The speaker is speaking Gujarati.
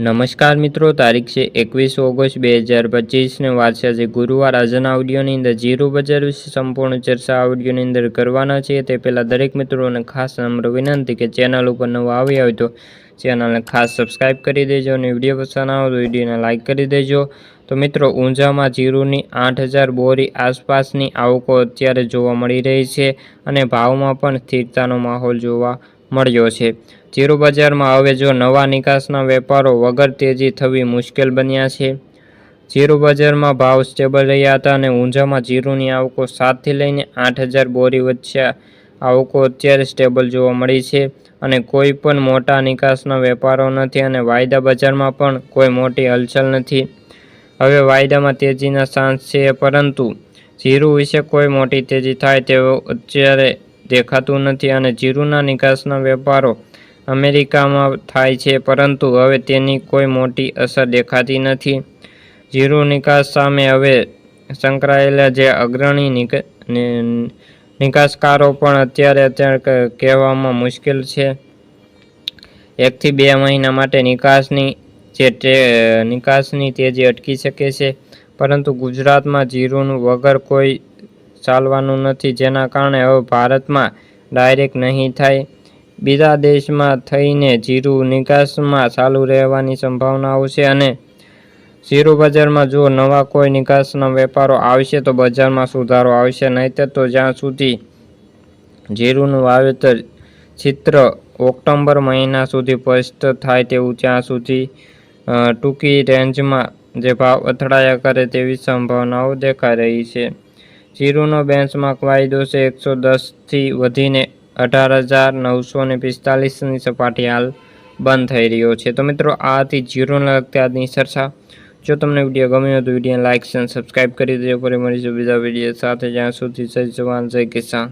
નમસ્કાર મિત્રો, તારીખ છે એકવીસ ઓગસ્ટ બે હજાર પચીસને વારસા છે ગુરુવાર. આજના ઓડિયોની અંદર જીરો બજાર વિશે સંપૂર્ણ ચર્ચા ઓડિયોની અંદર કરવાના છે. તે પહેલાં દરેક મિત્રોને ખાસ નમ્ર વિનંતી કે ચેનલ ઉપર નવા આવ્યા હોય તો ચેનલને ખાસ સબસ્ક્રાઈબ કરી દેજો અને વીડિયો પસંદ આવે તો વિડીયોને લાઇક કરી દેજો. તો મિત્રો, ઊંઝામાં જીરુની આઠ હજાર બોરી આસપાસની આવકો અત્યારે જોવા મળી રહી છે અને ભાવમાં પણ સ્થિરતાનો માહોલ જોવા મળ્યો છે. જીરુ બજારમાં હવે જો નવા નિકાસના વેપારો વગર તેજી થવી મુશ્કેલ બન્યા છે. જીરુ બજારમાં ભાવ સ્ટેબલ રહ્યા હતા અને ઊંઝામાં જીરુની આવકો સાતથી લઈને આઠ હજાર બોરી વચ્ચે આવકો અત્યારે સ્ટેબલ જોવા મળી છે અને કોઈ પણ મોટા નિકાસના વેપારો નથી અને વાયદા બજારમાં પણ કોઈ મોટી હલચલ નથી. હવે વાયદામાં તેજીના સાંસ છે પરંતુ ઝીરું વિશે કોઈ મોટી તેજી થાય તેવું અત્યારે દેખાતું નથી અને જીરુના નિકાસના વેપારો અમેરિકામાં થાય છે, પરંતુ હવે તેની કોઈ મોટી અસર દેખાતી નથી. જીરુ નિકાસ સામે હવે સંકળાયેલા જે અગ્રણી નિક- નિકાસકારો પણ અત્યારે અત્યારે કહેવામાં મુશ્કેલ છે. એકથી બે મહિના માટે નિકાસની જે નિકાસની તેજી અટકી શકે છે, પરંતુ ગુજરાતમાં જીરુનું વગર કોઈ ચાલવાનું નથી, જેના કારણે હવે ભારતમાં ડાયરેક્ટ નહીં થાય. બીજા દેશમાં થઈને જીરું નિકાસમાં ચાલુ રહેવાની સંભાવનાઓ છે અને જીરું બજારમાં જો નવા કોઈ નિકાસના વેપારો આવશે તો બજારમાં સુધારો આવશે, નહીંતર તો જ્યાં સુધી જીરુંનું વાવેતર ચિત્ર ઓક્ટોબર મહિના સુધી સ્પષ્ટ થાય તેવું ત્યાં સુધી ટૂંકી રેન્જમાં જે ભાવ અથડાયા કરે તેવી સંભાવનાઓ દેખાઈ રહી છે. જીરુનો બેન્ચમાર્ક વાયદો છે એકસો દસથી વધીને અઢાર હજાર નવસો ને પિસ્તાલીસની સપાટી હાલ બંધ થઈ રહ્યો છે. તો મિત્રો આ હતી જીરોને લગતી આજની ચર્ચા. જો તમને વીડિયો ગમ્યો તો વિડીયોને લાઇક અને સબસ્ક્રાઈબ કરી દેજો. ફરી મળીશું બીજા વીડિયો સાથે. જ્યાં સુધી જય જવાન, જય કિસાન.